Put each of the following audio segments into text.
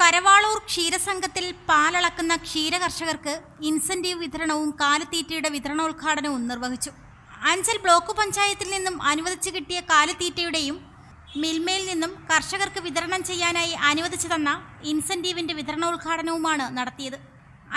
Karavaloor ക്ഷീരസംഘത്തിൽ പാലളക്കുന്ന ക്ഷീരകർഷകർക്ക് incentive വിതരണവും കാലിത്തീറ്റയുടെ വിതരണോദ്ഘാടനവും നിർവഹിച്ചു. Anchal block പഞ്ചായത്തിൽ നിന്നും അനുവദിച്ചു കിട്ടിയ കാലിത്തീറ്റയുടെയും മിൽമയിൽ നിന്നും കർഷകർക്ക് വിതരണം ചെയ്യാനായി അനുവദിച്ചു തന്ന ഇൻസെന്റീവിന്റെ വിതരണോദ്ഘാടനവുമാണ് നടത്തിയത്.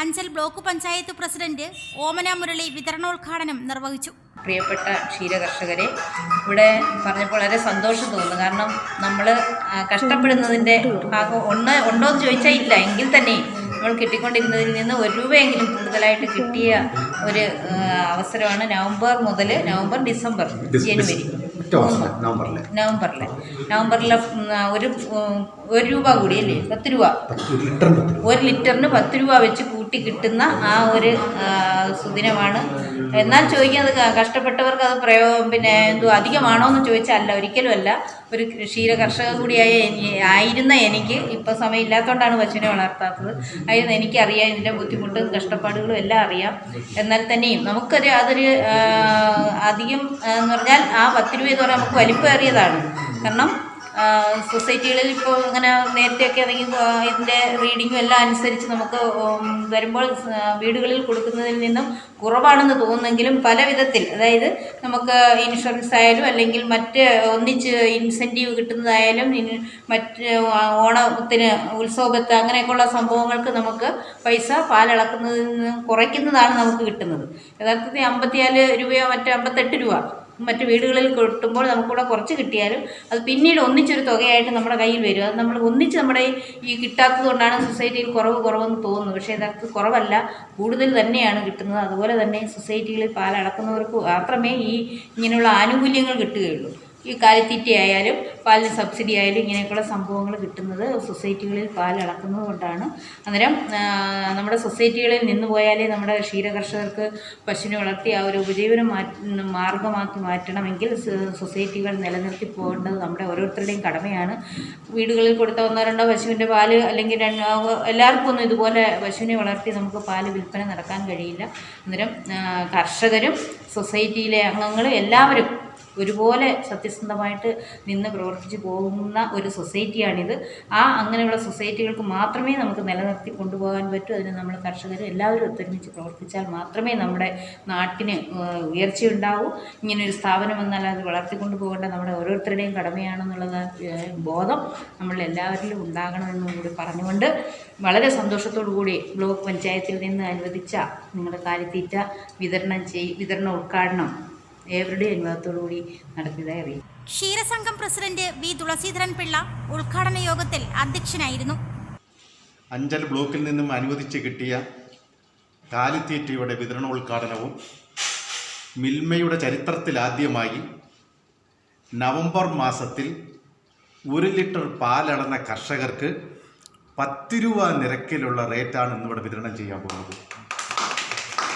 അഞ്ചൽ ബ്ലോക്ക് പഞ്ചായത്ത് പ്രസിഡന്റ് ഓമന മുരളി വിതരണോദ്ഘാടനം നിർവഹിച്ചു. പ്രിയപ്പെട്ട ക്ഷീര ക്ഷീരകർഷകരെ ഇവിടെ പറഞ്ഞപ്പോൾ വളരെ സന്തോഷം തോന്നുന്നു. കാരണം നമ്മൾ കഷ്ടപ്പെടുന്നതിന്റെ ഭാഗം ഒന്ന് ഉണ്ടോ എന്ന് ചോദിച്ചാൽ ഇല്ല. എങ്കിൽ തന്നെ നമ്മൾ കിട്ടിക്കൊണ്ടിരുന്നതിൽ നിന്ന് ഒരു രൂപയെങ്കിലും കൂടുതലായിട്ട് കിട്ടിയ ഒരു അവസരമാണ് നവംബർ മുതൽ നവംബർ ഡിസംബർ ജനുവരി. നവംബറിൽ നവംബറിൽ നവംബറിലെ. ഒരു ഒരു രൂപ കൂടി അല്ലേ? പത്ത് രൂപ. ഒരു ലിറ്ററിന് പത്ത് രൂപ വെച്ച് കൂട്ടി കിട്ടുന്ന ആ ഒരു സുദിനമാണ്. എന്നാൽ ചോദിക്കുന്നത് കഷ്ടപ്പെട്ടവർക്ക് അത് പ്രയോ പിന്നെ എന്തോ അധികമാണോ എന്ന് ചോദിച്ചാൽ അല്ല ഒരിക്കലും അല്ല. ഒരു ക്ഷീര കർഷക കൂടിയായ ആയിരുന്ന എനിക്ക് ഇപ്പോൾ സമയമില്ലാത്തതുകൊണ്ടാണ് പശുവിനെ വളർത്താത്തത്. ആയിരുന്നു എനിക്കറിയാം ഇതിന്റെ ബുദ്ധിമുട്ടും കഷ്ടപ്പാടുകളും എല്ലാം അറിയാം. എന്നാൽ തന്നെയും നമുക്കൊരു അതൊരു അധികം എന്ന് പറഞ്ഞാൽ ആ പത്ത് രൂപ എന്ന് പറഞ്ഞാൽ നമുക്ക് വലിപ്പമേറിയതാണ്. കാരണം സൊസൈറ്റികളിൽ ഇപ്പോൾ ഇങ്ങനെ നേരത്തെയൊക്കെ ആണെങ്കിൽ ഇതിന്റെ റീഡിങ്ങും എല്ലാം അനുസരിച്ച് നമുക്ക് വരുമ്പോൾ വീടുകളിൽ കൊടുക്കുന്നതിൽ നിന്നും കുറവാണെന്ന് തോന്നുന്നെങ്കിലും പല വിധത്തിൽ അതായത് നമുക്ക് ഇൻഷുറൻസ് ആയാലും അല്ലെങ്കിൽ മറ്റ് ഒന്നിച്ച് ഇൻസെന്റീവ് കിട്ടുന്നതായാലും മറ്റ് ഓണത്തിന് ഉത്സവത്ത് അങ്ങനെയൊക്കെയുള്ള സംഭവങ്ങൾക്ക് നമുക്ക് പൈസ പാലളക്കുന്നതിൽ നിന്നും കുറയ്ക്കുന്നതാണ് നമുക്ക് കിട്ടുന്നത്. യഥാർത്ഥത്തിൽ അമ്പത്തിനാല് രൂപയോ മറ്റോ അമ്പത്തെട്ട് രൂപ മറ്റ് വീടുകളിൽ കിട്ടുമ്പോൾ നമുക്കിവിടെ കുറച്ച് കിട്ടിയാലും അത് പിന്നീട് ഒന്നിച്ചൊരു തുകയായിട്ട് നമ്മുടെ കയ്യിൽ വരും. അത് നമ്മൾ ഒന്നിച്ച് നമ്മുടെ ഈ കിട്ടാത്തത് കൊണ്ടാണ് സൊസൈറ്റിയിൽ കുറവ് കുറവെന്ന് തോന്നുന്നു പക്ഷേ ഇതൊക്കെ കുറവല്ല. കൂടുതൽ തന്നെയാണ് കിട്ടുന്നത്. അതുപോലെ തന്നെ സൊസൈറ്റികളിൽ പാലടക്കുന്നവർക്ക് മാത്രമേ ഈ ഇങ്ങനെയുള്ള ആനുകൂല്യങ്ങൾ കിട്ടുകയുള്ളൂ. ഈ കാലിത്തീറ്റ ആയാലും പാലിന് സബ്സിഡി ആയാലും ഇങ്ങനെയൊക്കെയുള്ള സംഭവങ്ങൾ കിട്ടുന്നത് സൊസൈറ്റികളിൽ പാൽ അളക്കുന്നത് കൊണ്ടാണ്. അന്നേരം നമ്മുടെ സൊസൈറ്റികളിൽ നിന്ന് പോയാലേ നമ്മുടെ ക്ഷീരകർഷകർക്ക് പശുവിനെ വളർത്തി ആ ഒരു ഉപജീവനം മാർഗമാക്കി മാറ്റണമെങ്കിൽ സൊസൈറ്റികൾ നിലനിർത്തി പോകേണ്ടത് നമ്മുടെ ഓരോരുത്തരുടെയും കടമയാണ്. വീടുകളിൽ കൊടുത്ത ഒന്നോ രണ്ടോ പശുവിന്റെ പാൽ അല്ലെങ്കിൽ എല്ലാവർക്കും ഒന്നും ഇതുപോലെ പശുവിനെ വളർത്തി നമുക്ക് പാൽ വിൽപ്പന നടക്കാൻ കഴിയില്ല. അന്നേരം കർഷകരും സൊസൈറ്റിയിലെ അംഗങ്ങളും എല്ലാവരും ഒരുപോലെ സത്യസന്ധമായിട്ട് നിന്ന് പ്രവർത്തിച്ച് പോകുന്ന ഒരു സൊസൈറ്റിയാണിത്. ആ അങ്ങനെയുള്ള സൊസൈറ്റികൾക്ക് മാത്രമേ നമുക്ക് നിലനിർത്തി കൊണ്ടുപോകാൻ പറ്റൂ. അതിന് നമ്മൾ കർഷകർ എല്ലാവരും ഒത്തൊരുമിച്ച് പ്രവർത്തിച്ചാൽ മാത്രമേ നമ്മുടെ നാട്ടിന് ഉയർച്ചയുണ്ടാവൂ. ഇങ്ങനൊരു സ്ഥാപനം വന്നാൽ അത് വളർത്തിക്കൊണ്ടു പോകേണ്ട നമ്മുടെ ഓരോരുത്തരുടെയും കടമയാണെന്നുള്ളത് ബോധം നമ്മൾ എല്ലാവരിലും ഉണ്ടാകണമെന്നും കൂടി പറഞ്ഞുകൊണ്ട് വളരെ സന്തോഷത്തോടു കൂടി ബ്ലോക്ക് പഞ്ചായത്തിൽ നിന്ന് അനുവദിച്ച നിങ്ങളുടെ കാലിത്തീറ്റ വിതരണം ചെയ് വിതരണ ഉദ്ഘാടനം ഏവരുടെയും അനുവാദത്തോടുകൂടി നടത്തിയതായി അറിയിക്കും ക്ഷീരസംഘം പ്രസിഡന്റ് വി തുളസീധരൻ പിള്ള ഉദ്ഘാടന യോഗത്തിൽ അധ്യക്ഷനായിരുന്നു. അഞ്ചൽ ബ്ലോക്കിൽ നിന്നും അനുവദിച്ച് കിട്ടിയ കാലിത്തീറ്റയുടെ വിതരണോദ്ഘാടനവും മിൽമയുടെ ചരിത്രത്തിലാദ്യമായി നവംബർ മാസത്തിൽ ഒരു ലിറ്റർ പാലടന്ന കർഷകർക്ക് പത്ത് രൂപ നിരക്കിലുള്ള റേറ്റാണ് ഇന്നിവിടെ വിതരണം ചെയ്യാൻ പോകുന്നത്.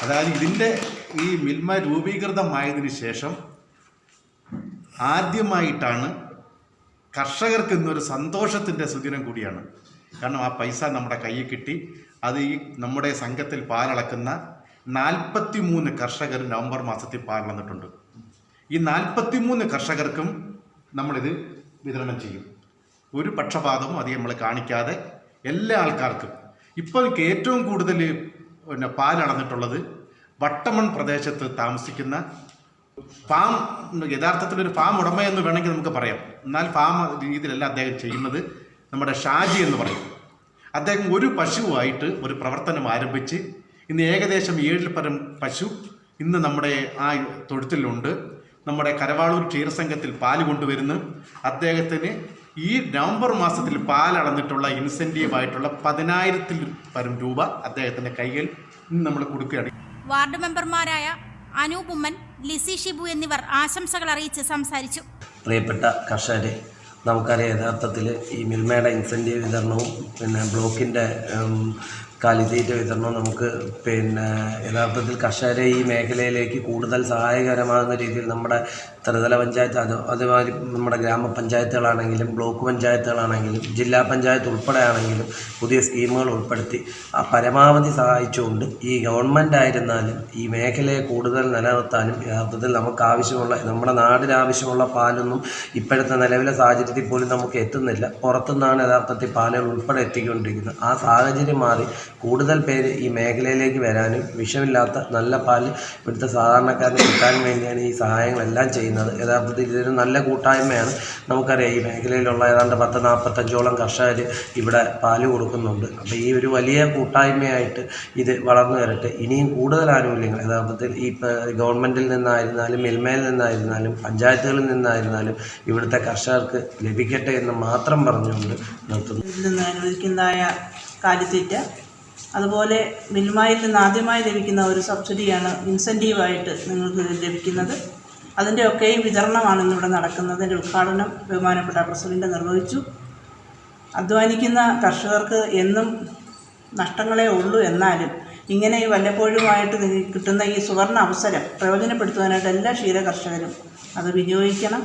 അതായത് ഇതിന്റെ ഈ മിൽമ രൂപീകൃതമായതിനു ശേഷം ആദ്യമായിട്ടാണ് കർഷകർക്ക് ഇന്നൊരു സന്തോഷത്തിന്റെ സുദിനം കൂടിയാണ്. കാരണം ആ പൈസ നമ്മുടെ കയ്യിൽ കിട്ടി. അത് ഈ നമ്മുടെ സംഘത്തിൽ പാലളക്കുന്ന നാൽപ്പത്തി മൂന്ന് കർഷകർ നവംബർ മാസത്തിൽ പാലളന്നിട്ടുണ്ട്. ഈ നാൽപ്പത്തി മൂന്ന് കർഷകർക്കും നമ്മളിത് വിതരണം ചെയ്യും. ഒരു പക്ഷപാതവും അത് നമ്മൾ കാണിക്കാതെ എല്ലാ ആൾക്കാർക്കും. ഇപ്പോൾ എനിക്ക് ഏറ്റവും കൂടുതൽ പിന്നെ പാലളന്നിട്ടുള്ളത് വട്ടമൺ പ്രദേശത്ത് താമസിക്കുന്ന ഫാം യഥാർത്ഥത്തിൽ ഒരു ഫാം ഉടമ എന്ന് വേണമെങ്കിൽ നമുക്ക് പറയാം. എന്നാൽ ഫാം രീതിയിലല്ല അദ്ദേഹം ചെയ്യുന്നത്. നമ്മുടെ ഷാജി എന്ന് പറയും. അദ്ദേഹം ഒരു പശുവായിട്ട് ഒരു പ്രവർത്തനം ആരംഭിച്ച് ഇന്ന് ഏകദേശം ഏഴിൽ പരം പശു ഇന്ന് നമ്മുടെ ആ തൊഴുത്തിലുണ്ട്. നമ്മുടെ കരവാളൂർ ക്ഷീരസംഘത്തിൽ പാൽ കൊണ്ടുവരുന്നു. അദ്ദേഹത്തിന് ഈ നവംബർ മാസത്തിൽ പാൽ അളന്നിട്ടുള്ള ഇൻസെന്റീവായിട്ടുള്ള പതിനായിരത്തിൽ പരം രൂപ അദ്ദേഹത്തിന്റെ ഇന്ന് നമ്മൾ കൊടുക്കുകയാണ്. വാർഡ് മെമ്പർമാരായ അനൂപ് ഉമ്മൻ ലിസി ഷിബു എന്നിവർ ആശംസകൾ അറിയിച്ച് സംസാരിച്ചു. പ്രിയപ്പെട്ട കർഷകരെ നമുക്കറിയാം യഥാർത്ഥത്തിൽ ഈ മിൽമയുടെ ഇൻസെന്റീവ് വിതരണവും പിന്നെ ബ്ലോക്കിന്റെ കാലിത്തീറ്റ വിതരണം നമുക്ക് പിന്നെ യഥാർത്ഥത്തിൽ കർഷകരെ ഈ മേഖലയിലേക്ക് കൂടുതൽ സഹായകരമാകുന്ന രീതിയിൽ നമ്മുടെ ത്രിതല പഞ്ചായത്ത് അത് അതുമാതിരി നമ്മുടെ ഗ്രാമപഞ്ചായത്തുകളാണെങ്കിലും ബ്ലോക്ക് പഞ്ചായത്തുകളാണെങ്കിലും ജില്ലാ പഞ്ചായത്ത് ഉൾപ്പെടെ ആണെങ്കിലും പുതിയ സ്കീമുകൾ ഉൾപ്പെടുത്തി ആ പരമാവധി സഹായിച്ചുകൊണ്ട് ഈ ഗവൺമെന്റ് ആയിരുന്നാലും ഈ മേഖലയെ കൂടുതൽ നിലനിർത്താനും യഥാർത്ഥത്തിൽ നമുക്ക് ആവശ്യമുള്ള നമ്മുടെ നാടിന് ആവശ്യമുള്ള പാലൊന്നും ഇപ്പോഴത്തെ നിലവിലെ സാഹചര്യത്തിൽ പോലും നമുക്ക് എത്തുന്നില്ല. പുറത്തുനിന്നാണ് യഥാർത്ഥത്തിൽ പാലുകൾ ഉൾപ്പെടെ എത്തിക്കൊണ്ടിരിക്കുന്നത്. ആ സാഹചര്യം മാറി കൂടുതൽ പേര് ഈ മേഖലയിലേക്ക് വരാനും വിഷമില്ലാത്ത നല്ല പാൽ ഇവിടുത്തെ സാധാരണക്കാരന് കിട്ടാൻ വേണ്ടിയാണ് ഈ സഹായങ്ങളെല്ലാം ചെയ്യുന്നത്. യഥാർത്ഥത്തിൽ ഇതൊരു നല്ല കൂട്ടായ്മയാണ്. നമുക്കറിയാം ഈ മേഖലയിലുള്ള ഏതാണ്ട് പത്ത് നാൽപ്പത്തഞ്ചോളം കർഷകർ ഇവിടെ പാൽ കൊടുക്കുന്നുണ്ട്. അപ്പോൾ ഈ ഒരു വലിയ കൂട്ടായ്മയായിട്ട് ഇത് വളർന്നു വരട്ടെ. ഇനിയും കൂടുതൽ ആനുകൂല്യങ്ങൾ യഥാർത്ഥത്തിൽ ഈ ഗവൺമെന്റിൽ നിന്നായിരുന്നാലും മിൽമയിൽ നിന്നായിരുന്നാലും പഞ്ചായത്തുകളിൽ നിന്നായിരുന്നാലും ഇവിടുത്തെ കർഷകർക്ക് ലഭിക്കട്ടെ എന്ന് മാത്രം പറഞ്ഞുകൊണ്ട് നിർത്തുന്നു. അനുവദിക്കുന്നതായ കാലിത്തീറ്റ അതുപോലെ മിൽമായിൽ നിന്ന് ആദ്യമായി ലഭിക്കുന്ന ഒരു സബ്സിഡിയാണ് ഇൻസെന്റീവായിട്ട് നിങ്ങൾക്ക് ലഭിക്കുന്നത്. അതിന്റെ ഒക്കെയും വിതരണമാണ് ഇന്നിവിടെ നടക്കുന്നത്. അതിന്റെ ഉദ്ഘാടനം ബഹുമാനപ്പെട്ട പ്രസിഡന്റ് നിർവഹിച്ചു. അധ്വാനിക്കുന്ന കർഷകർക്ക് എന്നും നഷ്ടങ്ങളേ ഉള്ളൂ എന്നാലും ഇങ്ങനെ ഈ വല്ലപ്പോഴുമായിട്ട് കിട്ടുന്ന ഈ സുവർണ അവസരം പ്രയോജനപ്പെടുത്തുവാനായിട്ട് എല്ലാ ക്ഷീര കർഷകരും അത് വിനിയോഗിക്കണം.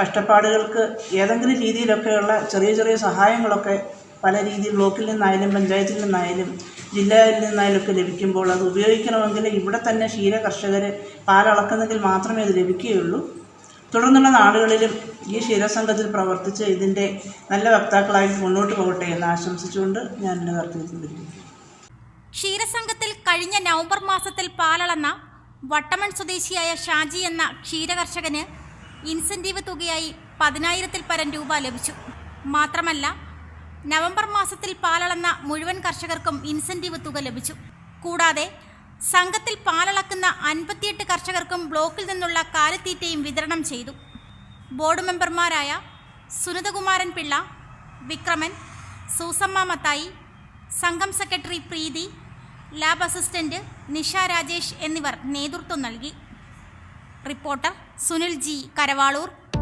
കഷ്ടപ്പാടുകൾക്ക് ഏതെങ്കിലും രീതിയിലൊക്കെയുള്ള ചെറിയ ചെറിയ സഹായങ്ങളൊക്കെ പല രീതിയിൽ ബ്ലോക്കിൽ നിന്നായാലും പഞ്ചായത്തിൽ നിന്നായാലും ജില്ലയിൽ നിന്നായാലും ഒക്കെ ലഭിക്കുമ്പോൾ അത് ഉപയോഗിക്കണമെങ്കിൽ ഇവിടെ തന്നെ ക്ഷീര കർഷകർ പാലളക്കുന്നെങ്കിൽ മാത്രമേ അത് ലഭിക്കുകയുള്ളൂ തുടർന്നുള്ള നാളുകളിലും ഈ ക്ഷീരസംഘത്തിൽ പ്രവർത്തിച്ച് ഇതിന്റെ നല്ല വക്താക്കളായി മുന്നോട്ട് പോകട്ടെ എന്ന് ആശംസിച്ചുകൊണ്ട് ഞാൻ എന്റെ കർത്തവ്യത്തിൽ വിരമിക്കുന്നു. ക്ഷീരസംഘത്തിൽ കഴിഞ്ഞ നവംബർ മാസത്തിൽ പാലളന്ന വട്ടമൺ സ്വദേശിയായ ഷാജി എന്ന ക്ഷീരകർഷകന് ഇൻസെന്റീവ് തുകയായി പതിനായിരത്തിൽ പരം രൂപ ലഭിച്ചു മാത്രമല്ല നവംബർ മാസത്തിൽ പാലളന്ന മുഴുവൻ കർഷകർക്കും ഇൻസെന്റീവ് തുക ലഭിച്ചു. കൂടാതെ സംഘത്തിൽ പാലളക്കുന്ന അൻപത്തിയെട്ട് കർഷകർക്കും ബ്ലോക്കിൽ നിന്നുള്ള കാലിത്തീറ്റയും വിതരണം ചെയ്തു. ബോർഡ് മെമ്പർമാരായ സുനിതകുമാരൻ പിള്ള വിക്രമൻ സൂസമ്മ മത്തായി സംഘം secretary Preethi lab assistant Nisha Rajesh എന്നിവർ നേതൃത്വം നൽകി. Reporter Sunil G Karavaloor